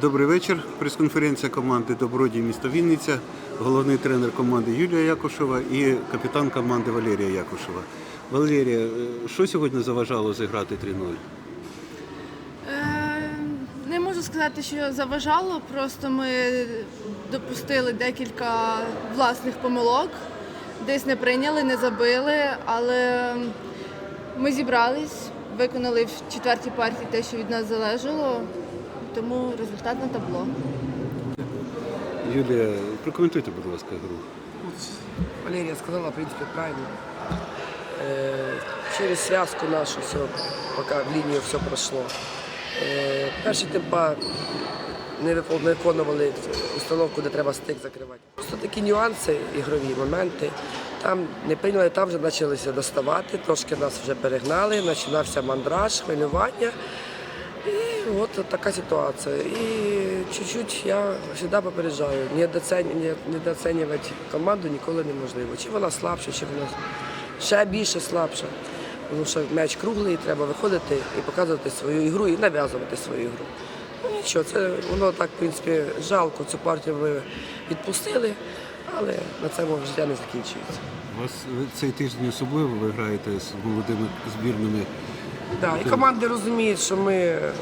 Добрий вечір. Прес-конференція команди Добродій місто Вінниця, головний тренер команди Юлія Якушева і капітан команди Валерія Якушева. Валерія, е, що сьогодні заважало зіграти 3-0? Е, Не можу сказати, що заважало, просто ми допустили декілька власних помилок, десь не прийняли, не забили, але ми зібрались, виконали в четвертій партії те, що від нас залежало, тому результат на табло. Юлія, прокоментуйте, будь ласка, гру. Валерія сказала, в принципі, правильно. Е, через связку нашу все, поки в лінію все пройшло. Е, перші темпа не не виконували установку, де треба стик закривати. Просто такі нюанси, ігрові моменти. Там не прийняли, там вже почалися доставати, трошки нас вже перегнали, починався мандраж, хвилювання. І от така ситуація. І чуть-чуть я завжди попереджаю, недооцінювати команду ніколи неможливо. Чи вона слабша, чи вона ще більше слабша. Тому що м'яч круглий, треба виходити і показувати свою ігру і нав'язувати свою ігру. Ну нічого, це воно так, в принципі, жалко. Цю партію ми відпустили, але на цьому життя не закінчується. У вас цей тиждень особливо ви граєте з молодими збірними. Да, і команди розуміють, що ми е,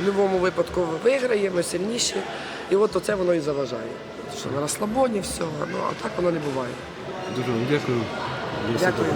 в будь-якому випадку виграємо, ми сильніші. І от оце воно і заважає. Що на розслабоні всього, ну а так воно не буває. Дуже вам дякую. Дякую.